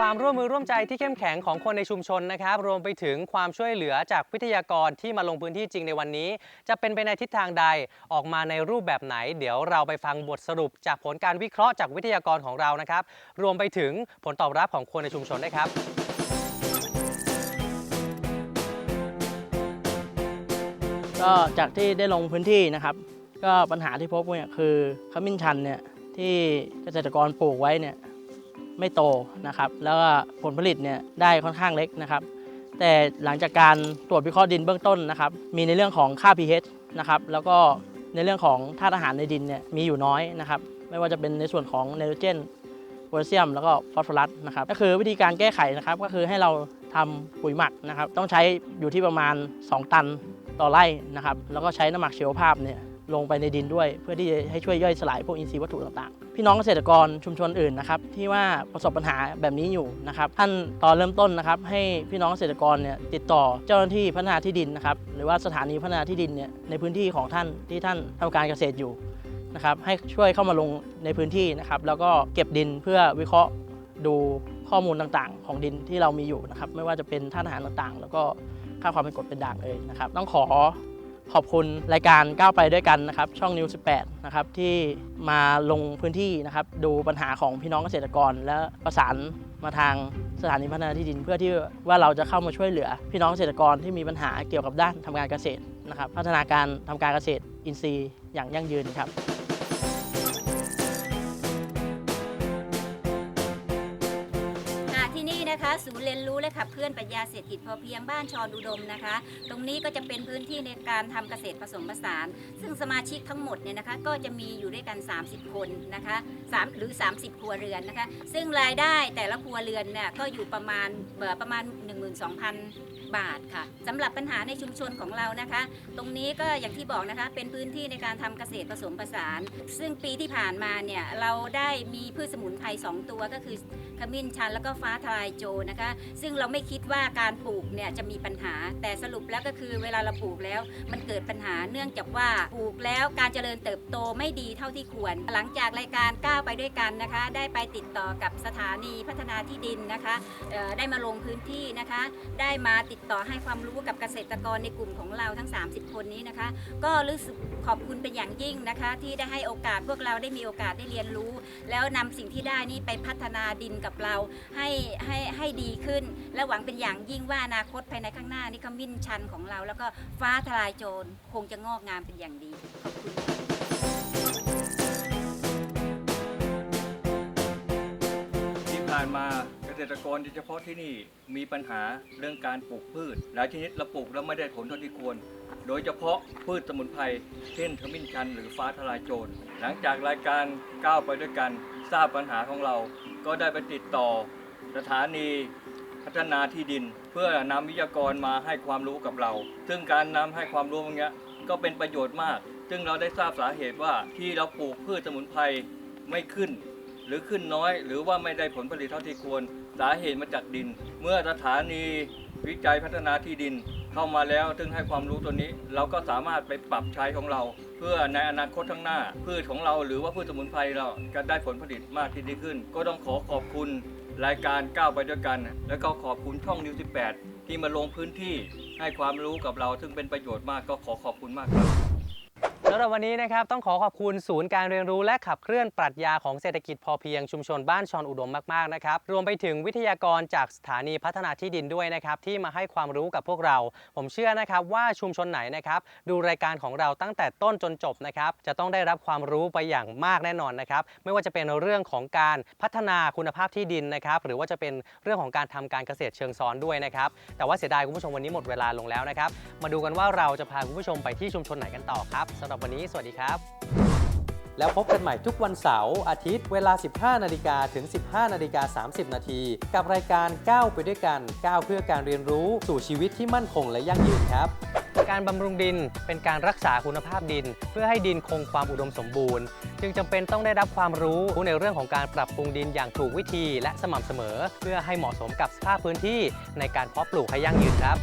ความร่วมมือร่วมใจที่เข้มแข็งของคนในชุมชนนะครับ รวมไปถึงความช่วยเหลือจากวิทยากรที่มาลงพื้นที่จริงในวันนี้ จะเป็นไปในทิศทางใดออกมาในรูปแบบไหน เดี๋ยวเราไปฟังบทสรุปจากผลการวิเคราะห์จากวิทยากรของเรานะครับ รวมไปถึงผลตอบรับของคนในชุมชนด้วยครับก็จากที่ได้ลงพื้นที่นะครับ ก็ปัญหาที่พบเนี่ยคือขมิ้นชันเนี่ยที่เกษตรกรปลูกไว้เนี่ย ไม่โตนะครับ แล้วก็ผลผลิตเนี่ยได้ค่อนข้างเล็กนะครับ แต่หลังจากการตรวจวิเคราะห์ดินเบื้องต้นนะครับ มีในเรื่องของค่า pH นะครับ แล้วก็ในเรื่องของธาตุอาหารในดินเนี่ยมีอยู่น้อยนะครับ ไม่ว่าจะเป็นในส่วนของไนโตรเจนโพแทสเซียม แล้วก็ฟอสฟอรัสนะครับ ก็คือวิธีการแก้ไขนะครับ ก็คือให้เราทำปุ๋ยหมักนะครับ ต้องใช้อยู่ที่ประมาณ 2 ตันต่อไร่นะครับ แล้วก็ใช้น้ำหมักเชีวภาพเนี่ย ลงไปในดินด้วย เพื่อที่จะให้ช่วยย่อยสลายพวกอินทรีย์วัตถุต่างๆ พี่น้องเกษตรกรชุมชนอื่นนะครับที่ว่าประสบปัญหาแบบนี้อยู่นะครับท่านตอนเริ่มต้นนะครับให้พี่น้องเกษตรกรเนี่ยติดต่อเจ้าหน้าที่พัฒนาที่ดินนะครับหรือว่าสถานีพัฒนาที่ดินเนี่ยในพื้นที่ของท่านที่ท่านทำการเกษตรอยู่นะครับให้ช่วยเข้ามาลงในพื้นที่นะครับแล้วก็เก็บดินเพื่อวิเคราะห์ดูข้อมูลต่างๆ ของดินที่เรามีอยู่นะครับไม่ว่าจะเป็นธาตุอาหารต่างๆ แล้วก็ค่าความเป็นกรดเป็นด่างเอ่ยนะครับ ต้องขอ ขอบคุณรายการก้าวไปด้วยกันนะครับ ช่องนิว18 นะครับ ที่มาลงพื้นที่นะครับ ดูปัญหาของพี่น้องเกษตรกร และประสานมาทางสถานีพัฒนาที่ดิน เพื่อที่ว่าเราจะเข้ามาช่วยเหลือ พี่น้องเกษตรกรที่มีปัญหาเกี่ยวกับด้านทำการเกษตรนะครับ พัฒนาการทำการเกษตรอินทรีย์อย่างยั่งยืนครับ นะคะ ศูนย์เรียนรู้และขับเคลื่อนปรัชญาเศรษฐกิจพอเพียงบ้านชอนอุดมนะคะ ตรงนี้ก็จะเป็นพื้นที่ในการทำเกษตรผสมผสาน ซึ่งสมาชิกทั้งหมดเนี่ยนะคะก็จะมีอยู่ด้วยกัน 30 คนนะคะ3หรือ 30 ครัวเรือนนะคะ ซึ่งรายได้แต่ละครัวเรือนเนี่ยก็อยู่ประมาณเอ่อประมาณ 12,000 บาทค่ะสำหรับปัญหาในชุมชนของเรานะคะ ตรงนี้ก็อย่างที่บอกนะคะเป็นพื้นที่ในการทำเกษตรผสมผสาน ซึ่งปีที่ผ่านมาเนี่ยเราได้มีพืชสมุนไพรสองตัวก็คือขมิ้นชันแล้วก็ฟ้าทลายโจรนะคะ ซึ่งเราไม่คิดว่าการปลูกเนี่ยจะมีปัญหา แต่สรุปแล้วก็คือเวลาเราปลูกแล้ว มันเกิดปัญหาเนื่องจากว่าปลูกแล้วการเจริญเติบโตไม่ดีเท่าที่ควร หลังจากรายการก้าวไปด้วยกันนะคะ ได้ไปติดต่อกับสถานีพัฒนาที่ดินนะคะได้มาลงพื้นที่นะคะ ได้มาติดต่อให้ความรู้กับเกษตรกรในกลุ่มของเราทั้ง 30 คนนี้นะคะ ก็รู้สึกขอบคุณเป็นอย่างยิ่งนะคะ ที่ได้ให้โอกาสพวกเราได้มีโอกาสได้เรียนรู้ แล้วนำสิ่งที่ได้นี่ไปพัฒนาดินกับเราให้ให้ให้ดีขึ้น และหวังเป็นอย่างยิ่งว่าอนาคตภายในข้างหน้านี่ขมิ้นชันของเรา แล้วก็ฟ้าทลายโจรคงจะงอกงามเป็นอย่างดีขอบคุณที่ผ่านมา ตรกรโดยเฉพาะที่นี่มีปัญหาเรื่องการปลูกพืชหลายชนิดเราปลูกแล้วไม่ได้ผลเท่าที่ควร โดยเฉพาะพืชสมุนไพรเช่นขมิ้นชันหรือฟ้าทลายโจรหลังจากรายการก้าวไปด้วยกัน ทราบปัญหาของเรา ก็ได้ไปติดต่อ สถานีพัฒนาที่ดิน เพื่อนำวิทยากรมาให้ความรู้กับเรา ซึ่งการนำให้ความรู้ตรงนี้ก็เป็นประโยชน์มาก ซึ่งเราได้ทราบสาเหตุว่าที่เราปลูกพืชสมุนไพรไม่ขึ้น หรือขึ้นน้อย หรือว่าไม่ได้ผลผลิตเท่าที่ควร สาเหตุมาจากดิน เมื่อสถานีวิจัยพัฒนาที่ดินเข้ามาแล้วซึ่งให้ความรู้ตัวนี้ เราก็สามารถไปปรับใช้ของเรา เพื่อในอนาคตข้างหน้า พืชของเราหรือว่าพืชสมุนไพรเราจะได้ผลผลิตมากที่ดีขึ้น ก็ต้องขอขอบคุณรายการก้าวไปด้วยกัน แล้วก็ขอบคุณช่องนิว18 ที่มาลงพื้นที่ให้ความรู้กับเราซึ่งเป็นประโยชน์มากก็ขอขอบคุณมากครับ สำหรับวันนี้นะครับต้องขอขอบคุณศูนย์การเรียนรู้และขับเคลื่อนปรัชญาของเศรษฐกิจพอเพียงชุมชนบ้านชอนอุดมมากๆนะครับรวมไปถึงวิทยากรจากสถานีพัฒนาที่ดินด้วยนะครับที่มาให้ความรู้กับพวกเรา ผมเชื่อนะครับว่าชุมชนไหนนะครับดูรายการของเราตั้งแต่ต้นจนจบนะครับจะต้องได้รับความรู้ไปอย่างมากแน่นอนนะครับไม่ว่าจะเป็นเรื่องของการพัฒนาคุณภาพที่ดินนะครับหรือว่าจะเป็นเรื่องของการทำการเกษตรเชิงซ้อนด้วยนะครับแต่ว่าเสียดายคุณผู้ชมวันนี้หมดเวลาลงแล้วนะครับมาดูกันว่าเราจะพาคุณผู้ชมไปที่ชุมชนไหนกันต่อครับสำหรับวันนี้สวัสดีครับ แล้วพบกันใหม่ทุกวันเสาร์อาทิตย์เวลา 15 นาฬิกาถึง 15 นาฬิกา 30 นาทีกับรายการก้าวไปด้วยกันก้าวเพื่อการเรียนรู้สู่ชีวิตที่มั่นคงและยั่งยืนครับการบำรุงดินเป็นการรักษาคุณภาพดิน เพื่อให้ดินคงความอุดมสมบูรณ์ จึงจำเป็นต้องได้รับความรู้ในเรื่องของการปรับปรุงดินอย่างถูกวิธีและสม่ำเสมอ เพื่อให้เหมาะสมกับสภาพพื้นที่ในการเพาะปลูกให้ยั่งยืนครับ